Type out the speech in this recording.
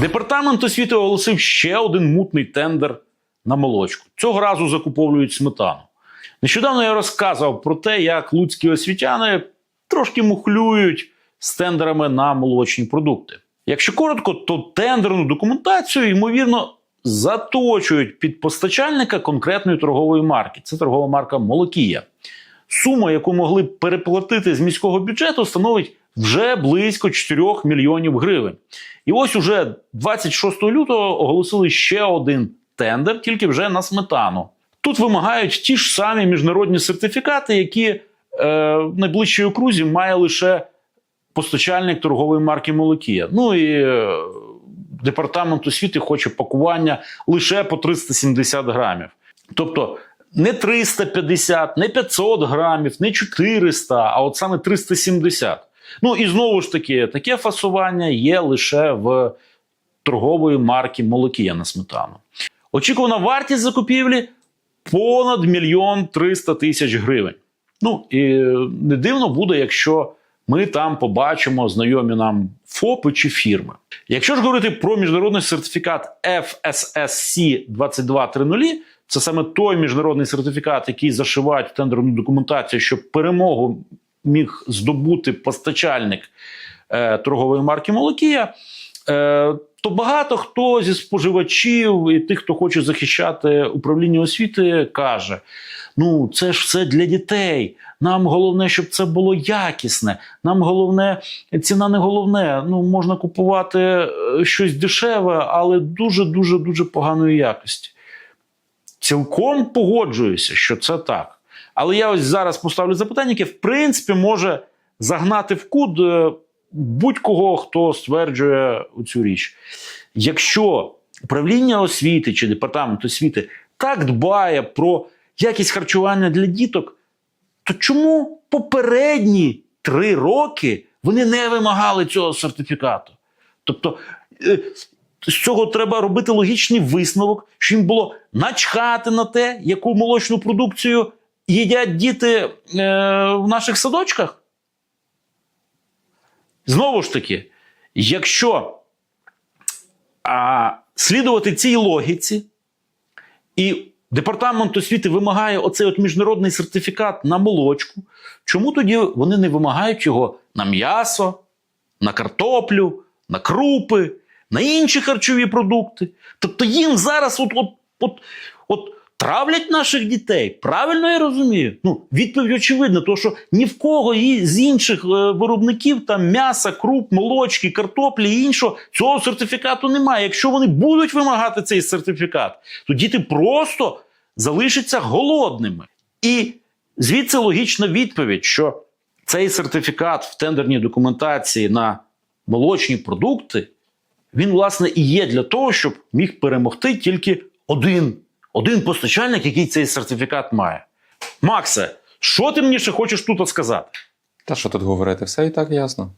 Департамент освіти оголосив ще один мутний тендер на молочку. Цього разу закуповують сметану. Нещодавно я розказував про те, як луцькі освітяни трошки мухлюють з тендерами на молочні продукти. Якщо коротко, то тендерну документацію, ймовірно, заточують під постачальника конкретної торгової марки. Це торгова марка Молокія. Сума, яку могли б переплатити з міського бюджету, становить вже близько 4 мільйонів гривень. І ось уже 26 лютого оголосили ще один тендер, тільки вже на сметану. Тут вимагають ті ж самі міжнародні сертифікати, які е, в найближчій окрузі має лише постачальник торгової марки Молокія. Ну і е, департамент освіти хоче пакування лише по 370 грамів. Тобто не 350, не 500 грамів, не 400, а от саме 370. Ну і знову ж таки, таке фасування є лише в торгової марки Молокія на сметану. Очікувана вартість закупівлі понад мільйон 300 тисяч гривень. Ну і не дивно буде, якщо ми там побачимо знайомі нам ФОПи чи фірми. Якщо ж говорити про міжнародний сертифікат FSSC 2230, це саме той міжнародний сертифікат, який зашивають тендерну документацію, щоб перемогу міг здобути постачальник е, торгової марки Молокія. Е, то багато хто зі споживачів і тих, хто хоче захищати управління освіти, каже: ну це ж все для дітей. Нам головне, щоб це було якісне. Нам головне, ціна не головне. Ну можна купувати е, щось дешеве, але дуже дуже дуже поганої якості. Цілком погоджуюся, що це так. Але я ось зараз поставлю запитання, яке в принципі може загнати в кут е, будь-кого, хто стверджує цю річ. Якщо управління освіти чи департамент освіти так дбає про якість харчування для діток, то чому попередні три роки вони не вимагали цього сертифікату? Тобто е, з цього треба робити логічний висновок, що їм було начхати на те, яку молочну продукцію їдять діти е, в наших садочках. Знову ж таки, якщо а, слідувати цій логіці, і департамент освіти вимагає оцей от міжнародний сертифікат на молочку, чому тоді вони не вимагають його на м'ясо, на картоплю, на крупи, на інші харчові продукти? Тобто їм зараз от, от, от, от травлять наших дітей. Правильно я розумію? Ну, відповідь очевидна, тому що ні в кого з інших е, виробників там м'яса, круп, молочки, картоплі і іншого цього сертифікату немає. Якщо вони будуть вимагати цей сертифікат, то діти просто залишаться голодними. І звідси логічна відповідь, що цей сертифікат в тендерній документації на молочні продукти, він, власне, і є для того, щоб міг перемогти тільки один один постачальник, який цей сертифікат має. Максе, що ти мені ще хочеш тут сказати? Та що тут говорити? Все і так ясно.